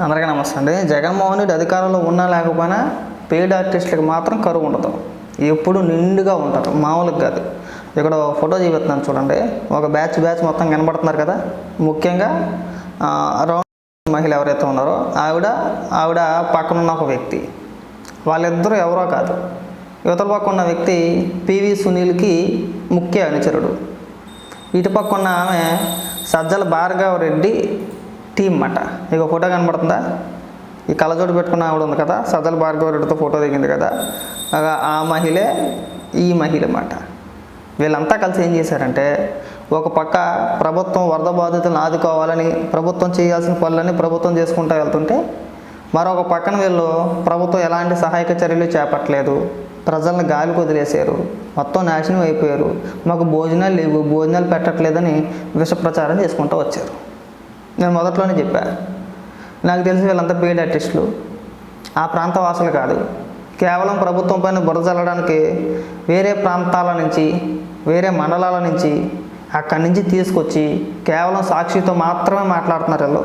అందరికీ నమస్తే అండి. జగన్మోహన్ రెడ్డి అధికారంలో ఉన్నా లేకపోయినా పెయిడ్ ఆర్టిస్టులకు మాత్రం కరువు ఉండదు. ఎప్పుడు నిండుగా ఉంటారు. మామూలుగా కాదు. ఇక్కడ ఫోటో చూపిస్తున్నాను చూడండి. ఒక బ్యాచ్ బ్యాచ్ మొత్తం కనబడుతున్నారు కదా. ముఖ్యంగా రౌండ్ మహిళ ఎవరైతే ఉన్నారో ఆవిడ ఆవిడ పక్కనున్న ఒక వ్యక్తి. వాళ్ళిద్దరూ ఎవరో కాదు. యువతల పక్క ఉన్న వ్యక్తి పివి సునీల్కి ముఖ్య అనుచరుడు. ఇటు పక్క ఉన్న ఆమె సజ్జల భార్గవ రెడ్డి టీం అన్నమాట ఇక ఫోటో కనబడుతుందా? ఈ కళ్ళజోడు పెట్టుకున్న ఆవిడ ఉంది కదా సజ్జల భార్గవ రెడ్డితో ఫోటో దిగింది కదా. ఆ మహిళే ఈ మహిళ అన్నమాట వీళ్ళంతా కలిసి ఏం చేశారంటే ఒక పక్క ప్రభుత్వం వరద బాధితులను ఆదుకోవాలని ప్రభుత్వం చేయాల్సిన పనులన్నీ ప్రభుత్వం చేసుకుంటూ వెళ్తుంటే మరొక పక్కన వీళ్ళు ప్రభుత్వం ఎలాంటి సహాయక చర్యలు చేపట్టలేదు. ప్రజలను గాలికి వదిలేశారు. మొత్తం నాశనం అయిపోయారు. మాకు భోజనాలు లేవు భోజనాలు పెట్టట్లేదని విష ప్రచారం చేసుకుంటూ వచ్చారు. నేను మొదట్లోనే చెప్పా. నాకు తెలిసి వీళ్ళంతా పెయిడ్ ఆర్టిస్టులు ఆ ప్రాంత వాసులు కాదు. కేవలం ప్రభుత్వం పైన బురద చల్లడానికి వేరే ప్రాంతాల నుంచి వేరే మండలాల నుంచి అక్కడి నుంచి తీసుకొచ్చి కేవలం సాక్షితో మాత్రమే మాట్లాడుతున్నారు వీళ్ళు.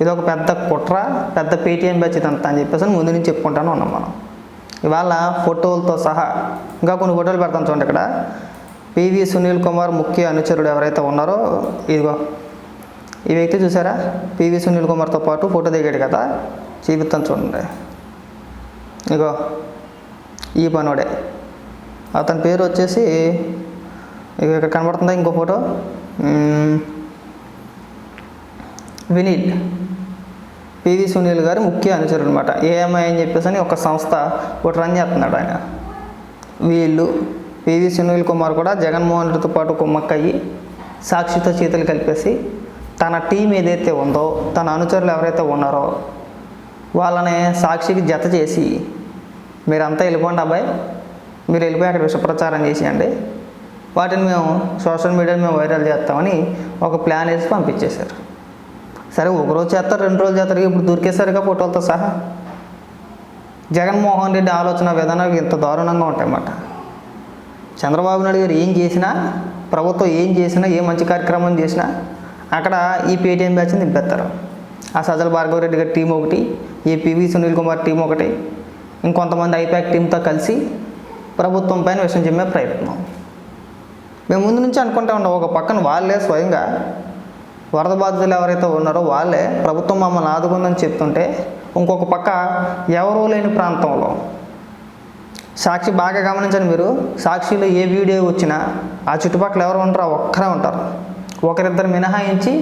ఇది ఒక పెద్ద కుట్ర పెద్ద పేటీఎం బ్యాచ్ ఇదంతా అని చెప్పేసి ముందు నుంచి చెప్పుకుంటానే ఉన్నాం మనం. ఇవాళ ఫోటోలతో సహా ఇంకా కొన్ని ఫోటోలు పెడతాను చూడండి ఇక్కడ. పివి సునీల్ కుమార్ ముఖ్య అనుచరుడు ఎవరైతే ఉన్నారో ఇదిగో. ఈ వ్యక్తి చూసారా? పివి సునీల్ కుమార్తో పాటు ఫోటో దిగాడు కదా? చూపిస్తాను చూడండి. ఇగో ఈ పనోడే. అతని పేరు వచ్చేసి ఇక ఇక్కడ కనబడుతుందా ఇంకో ఫోటో? వినీల్. పివి సునీల్ గారి ముఖ్య అనుచరుడు అనమాట ఏఎంఐ అని చెప్పేసి అని ఒక సంస్థ ఒకటి రన్ చేస్తున్నాడు ఆయన. వీళ్ళు పివి సునీల్ కుమార్ కూడా జగన్మోహన్ రెడ్డితో పాటు కుమ్మక్కయ్యి సాక్షితో చేతులు కలిపేసి తన టీం ఏదైతే ఉందో తన అనుచరులు ఎవరైతే ఉన్నారో వాళ్ళని సాక్షికి జత చేసి మీరంతా వెళ్ళిపోండి అబ్బాయి. మీరు వెళ్ళిపోయి అక్కడ విష ప్రచారం చేసేయండి. వాటిని మేము సోషల్ మీడియాలో మేము వైరల్ చేస్తామని ఒక ప్లాన్ వేసి పంపించేశారు. సరే ఒక రోజు చేస్తారు రెండు రోజులు చేస్తారు. ఇప్పుడు దొరికేసరిగా ఫోటోలతో సహా. జగన్మోహన్ రెడ్డి ఆలోచన విధానాలు ఇంత దారుణంగా ఉంటాయన్నమాట. చంద్రబాబు నాయుడు గారు ఏం చేసినా ప్రభుత్వం ఏం చేసినా ఏ మంచి కార్యక్రమం చేసినా అక్కడ ఈ పేటీఎం బ్యాచ్ని దింపేస్తారు. ఆ సజల భార్గవ రెడ్డి గారి టీం ఒకటి ఈ పివి సునీల్ కుమార్ టీం ఒకటి ఇంకొంతమంది ఐపాక్ టీంతో కలిసి ప్రభుత్వం పైన విషయం చెప్పే ప్రయత్నం. మేము ముందు నుంచి అనుకుంటా ఉన్నాం ఒక పక్కన వాళ్ళే స్వయంగా వరద బాధితులు ఎవరైతే ఉన్నారో వాళ్ళే ప్రభుత్వం మమ్మల్ని ఆదుకుందని చెప్తుంటే ఇంకొక పక్క ఎవరూ లేని ప్రాంతంలో. సాక్షి బాగా గమనించండి మీరు సాక్షిలో ఏ వీడియో వచ్చినా ఆ చుట్టుపక్కల ఎవరు ఉంటారో ఒక్కరే ఉంటారు. ఒకరిద్దరు మినహాయించి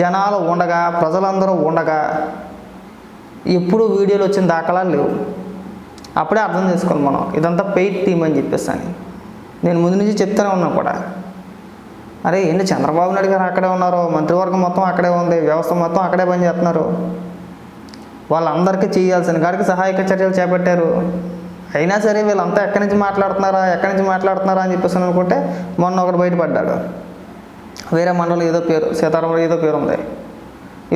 జనాలు ఉండగా ప్రజలందరూ ఉండగా ఎప్పుడు వీడియోలు వచ్చిన దాఖలాలు లేవు. అప్పుడే అర్థం చేసుకోవాలి మనం ఇదంతా పెయిడ్ టీం అని చెప్పేసాను. నేను ముందు నుంచి చెప్తూనే ఉన్నాను కూడా. అరే ఏంటి చంద్రబాబు నాయుడు గారు అక్కడే ఉన్నారు మంత్రివర్గం మొత్తం అక్కడే ఉంది వ్యవస్థ మొత్తం అక్కడే పనిచేస్తున్నారు వాళ్ళందరికీ చేయాల్సిన గారికి సహాయక చర్యలు చేపట్టారు. అయినా సరే వీళ్ళంతా ఎక్కడి నుంచి మాట్లాడుతున్నారా ఎక్కడి నుంచి మాట్లాడుతున్నారా అని చెప్పేసి అనుకుంటే మొన్న ఒకడు బయటపడ్డాడు. వేరే మండలం ఏదో పేరు సీతారామరావు ఏదో పేరు ఉంది.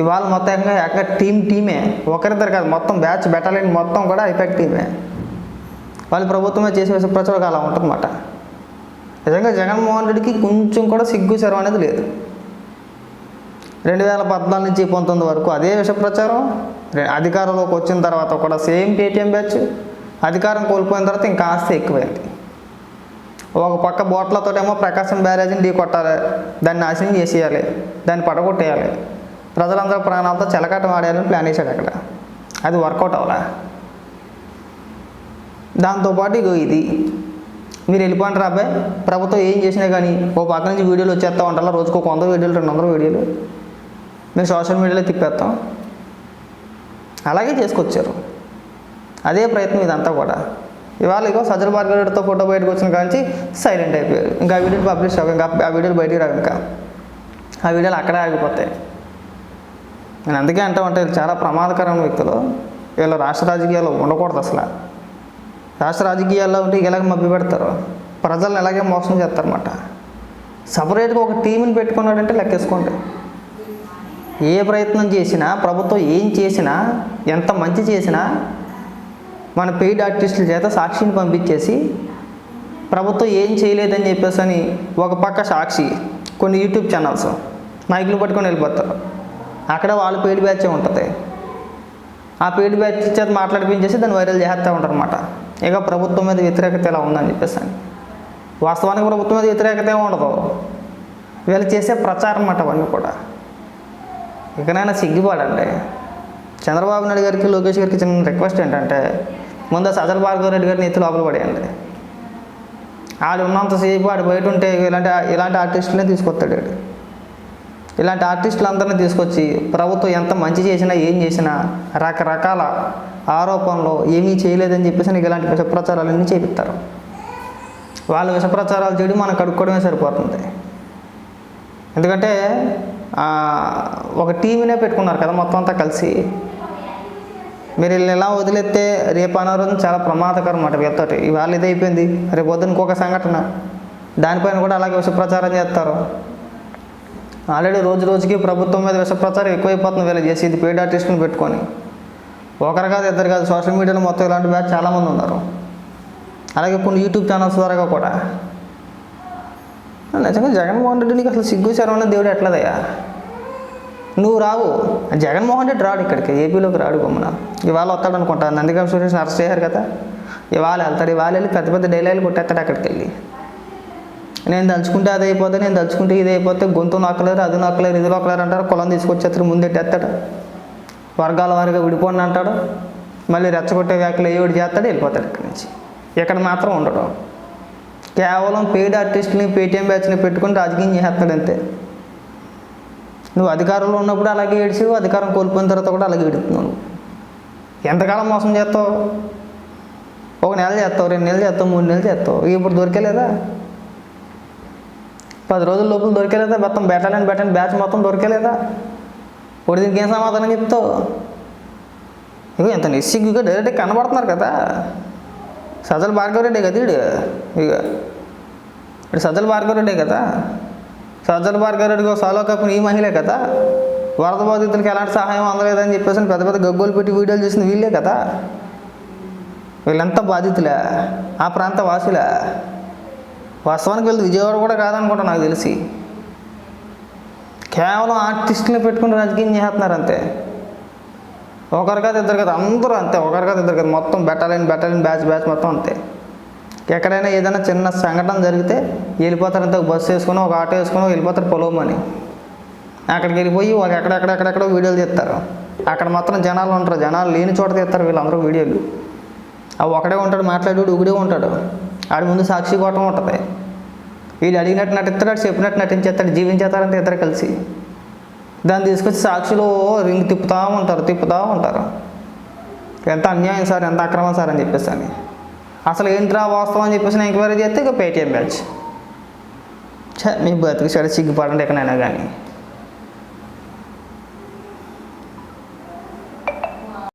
ఇవాళ మొత్తంగా ఎక్కడ టీం టీమే ఒకరిద్దరు కాదు మొత్తం బ్యాచ్ బెటాలియన్ మొత్తం కూడా ఐపాక్ టీమే. వాళ్ళు ప్రభుత్వమే చేసి వేసే ప్రచారం అలా ఉంటుందన్నమాట. నిజంగా జగన్మోహన్ రెడ్డికి కొంచెం కూడా సిగ్గు శరం అనేది లేదు. రెండు వేల పద్నాలుగు నుంచి పంతొమ్మిది వరకు అదే విష ప్రచారం. అధికారంలోకి వచ్చిన తర్వాత కూడా సేమ్ పేటీఎం బ్యాచ్. అధికారం కోల్పోయిన తర్వాత ఇంకా ఆస్తి ఎక్కువైంది. ఒక పక్క బోట్లతోటేమో ప్రకాశం బ్యారేజ్ని ఢీ కొట్టాలి. దాన్ని నాశనం చేసేయాలి. దాన్ని పడగొట్టేయాలి. ప్రజలందరూ ప్రాణాలతో చెలకాటం ఆడేయాలని ప్లాన్ చేశాడు అక్కడ. అది వర్కౌట్ అవ్వాలా? దాంతోపాటు ఇగో ఇది. మీరు వెళ్ళిపోండి రాబాయ్ ప్రభుత్వం ఏం చేసినా కానీ ఓ పక్క నుంచి వీడియోలు వచ్చేస్తా ఉంటారా. రోజుకు ఒక వంద వీడియోలు రెండు వందల వీడియోలు. మేము సోషల్ మీడియాలో తిప్పేస్తాం. అలాగే చేసుకొచ్చారు. అదే ప్రయత్నం ఇదంతా కూడా. ఇవాళ ఇగో సజ్జల భార్గవరెడ్డితో ఫోటో బయటకు వచ్చిన కాంచి సైలెంట్ అయిపోయారు. ఇంకా ఆ వీడియోలు పబ్లిష్ అవ్వ ఇంకా ఆ వీడియోలు బయటికి రావు ఇంకా. ఆ వీడియోలు అక్కడే ఆగిపోతాయి. నేను అందుకే అంటూ ఉంటే చాలా ప్రమాదకరమైన వ్యక్తులు. వీళ్ళు రాష్ట్ర రాజకీయాల్లో ఉండకూడదు అసలు. రాష్ట్ర రాజకీయాల్లో ఉంటే ఇలాగ మభ్య పెడతారు? ప్రజలను ఎలాగే మోసం చేస్తారన్నమాట. సపరేట్గా ఒక టీంని పెట్టుకున్నాడంటే లెక్కేసుకోండి. ఏ ప్రయత్నం చేసినా ప్రభుత్వం ఏం చేసినా ఎంత మంచి చేసినా మన పెయిడ్ ఆర్టిస్టుల చేత సాక్షిని పంపించేసి ప్రభుత్వం ఏం చేయలేదని చెప్పేసి అని ఒక పక్క సాక్షి కొన్ని యూట్యూబ్ ఛానల్స్ మైకులు పట్టుకొని వెళ్ళిపోతారు. అక్కడ వాళ్ళు పెయిడ్ బ్యాచే ఉంటుంది. ఆ పెయిడ్ బ్యాచ్ చేత మాట్లాడిపించేసి దాన్ని వైరల్ చేస్తూ ఉంటారు అనమాట ఇక ప్రభుత్వం మీద వ్యతిరేకత ఇలా ఉందని చెప్పేసి అని. వాస్తవానికి ప్రభుత్వం మీద వ్యతిరేకత ఏమి ఉండదు. వీళ్ళు చేసే ప్రచారం అన్నమాట అవన్నీ కూడా. ఇకనైనా సిగ్గుపడండి. చంద్రబాబు నాయుడు గారికి లోకేష్ గారికి చిన్న రిక్వెస్ట్ ఏంటంటే ముందు సజల్ భార్గవ రెడ్డి గారిని ఎత్తి లోపల పడేయండి. ఆడు ఉన్నంతసేపు ఆడు బయట ఉంటే ఇలాంటి ఇలాంటి ఆర్టిస్టులనే తీసుకొస్తాడు ఆడు ఇలాంటి ఆర్టిస్టులందరినీ తీసుకొచ్చి ప్రభుత్వం ఎంత మంచి చేసినా ఏం చేసినా రకరకాల ఆరోపణలు ఏమీ చేయలేదని చెప్పేసి నీకు ఇలాంటి విషప్రచారాలన్నీ చేపిస్తారు. వాళ్ళు విషప్రచారాలు చేయడం మనం కడుక్కోవడమే సరిపోతుంది. ఎందుకంటే ఒక టీవీనే పెట్టుకున్నారు కదా మొత్తం అంతా కలిసి. మీరు వీళ్ళని ఎలా వదిలేస్తే రేపు అనారోగ్యం చాలా ప్రమాదకరం అన్నమాట వీళ్ళతోటి ఇవాళ ఇది అయిపోయింది. రేపు పొద్దున ఇంకొక సంఘటన. దానిపైన కూడా అలాగే విషప్రచారం చేస్తారు. ఆల్రెడీ రోజు రోజుకి ప్రభుత్వం మీద విషప్రచారం ఎక్కువైపోతుంది వీళ్ళు చేసి ఇది పేడ్ ఆర్టిస్ట్ని పెట్టుకొని. ఒకరు కాదు ఇద్దరు కాదు సోషల్ మీడియాలో మొత్తం ఇలాంటి బ్యాచ్ చాలామంది ఉన్నారు. అలాగే కొన్ని యూట్యూబ్ ఛానల్స్ ద్వారా కూడా. నిజంగా జగన్మోహన్ రెడ్డి నీకు అసలు సిగ్గు శరవణ దేవుడు ఎట్లదయ్యా? నువ్వు రావు. జగన్మోహన్ రెడ్డి రాడు ఇక్కడికి ఏపీలోకి రాడు గమ్మున ఇవాళ వస్తాడు అనుకుంటా. నందిగామ సురేష్ అరెస్ట్ చేశారు కదా. ఇవాళ వెళ్తాడు ఇవాళ వెళ్ళి పెద్ద పెద్ద డైలాగులు కొట్టేస్తాడు అక్కడికి వెళ్ళి. నేను దలుచుకుంటే అది అయిపోతే నేను దలుచుకుంటే ఇది అయిపోతే గొంతు నొక్కలేరు అది నొక్కలేరు ఇది నొక్కలేరు అంటారు కులం తీసుకొచ్చేస్తారు ముందెట్టేస్తాడు. వర్గాల వారిగా విడిపోండి అంటాడు. మళ్ళీ రెచ్చగొట్టే వ్యాఖ్యలు ఏ ఒకటి చేస్తాడు వెళ్ళిపోతాడు ఇక్కడి నుంచి. ఇక్కడ మాత్రం ఉండడు. కేవలం పెయిడ్ ఆర్టిస్ట్ని పేటీఎం బ్యాచ్ని పెట్టుకుని రాజకీయం చేస్తాడు అంతే నువ్వు అధికారంలో ఉన్నప్పుడు అలాగే ఏడిచావు అధికారం కోల్పోయిన తర్వాత కూడా అలాగే ఏడుతున్నావు ఎంతకాలం మోసం చేస్తావు? ఒక నెల చేస్తావు రెండు నెలలు చేస్తావు మూడు నెలలు చేస్తావు. ఇప్పుడు దొరికేలేదా? పది రోజుల లోపల దొరికేలేదా? మొత్తం బెటాలియన్ బెటాలియన్ బ్యాచ్ మొత్తం దొరికేలేదా? ఇప్పుడు దీనికి ఏం సమాధానం చెప్తావు? ఇగో ఎంత నిస్సిగ్గుగా డైరెక్ట్ కనబడుతున్నారు కదా. సజల్ భార్గవరెడ్డి కదా ఇడు ఇక ఇప్పుడు సజ్జల భార్గవరెడ్డే కదా? సజ్జల భార్గవరెడ్డికి ఒక సాలో కప్పిన ఈ మహిళే కదా? వరద బాధితులకి ఎలాంటి సహాయం అందలేదని చెప్పేసి పెద్ద పెద్ద గగ్గోలు పెట్టి వీడియోలు చేసిన వీళ్ళే కదా? వీళ్ళంతా బాధితులే? ఆ ప్రాంత వాసులే? వాస్తవానికి వీళ్ళు విజయవాడ కూడా కాదనుకుంటా నాకు తెలిసి. కేవలం ఆర్టిస్టులు పెట్టుకుని రాజకీయం చేస్తున్నారు అంతే ఒకరి కాదు ఇద్దరు కదా అందరూ అంతే. ఒకరి కాదు ఇద్దరు కదా. మొత్తం బెటాలియన్ బెటాలియన్ బ్యాచ్ బ్యాచ్ మొత్తం అంతే. ఎక్కడైనా ఏదైనా చిన్న సంఘటన జరిగితే వెళ్ళిపోతారు అంతే ఒక బస్సు వేసుకుని ఒక ఆటో వేసుకుని వెళ్ళిపోతారు పొలమని అక్కడికి వెళ్ళిపోయి వాళ్ళు ఎక్కడెక్కడెక్కడెక్కడో వీడియోలు తీస్తారు. అక్కడ మాత్రం జనాలు ఉంటారు. జనాలు లేని చోట తీస్తారు వీళ్ళందరూ వీడియోలు. అవి ఒకడే ఉంటాడు మాట్లాడేవాడు ఒకడే ఉంటాడు. ఆడి ముందు సాక్షి కోటం ఉంటుంది. వీళ్ళు అడిగినట్టు నటిస్తాడు చెప్పినట్టు నటించేస్తాడు జీవించేస్తారంటే ఇద్దరు కలిసి. దాన్ని తీసుకొచ్చి సాక్షులు రింగ్ తిప్పుతూ ఉంటారు తిప్పుతూ ఉంటారు. ఎంత అన్యాయం సార్ ఎంత అక్రమం సార్ అని చెప్పేసి అని. అసలు ఏంట్రా వాస్తవం అని చెప్పేసి నేను ఎంక్వైరీ చేస్తే ఇక పేటీఎం బ్యాచ్ మీ బతుకు సరే సిగ్గుపడండి ఎక్కడైనా కానీ.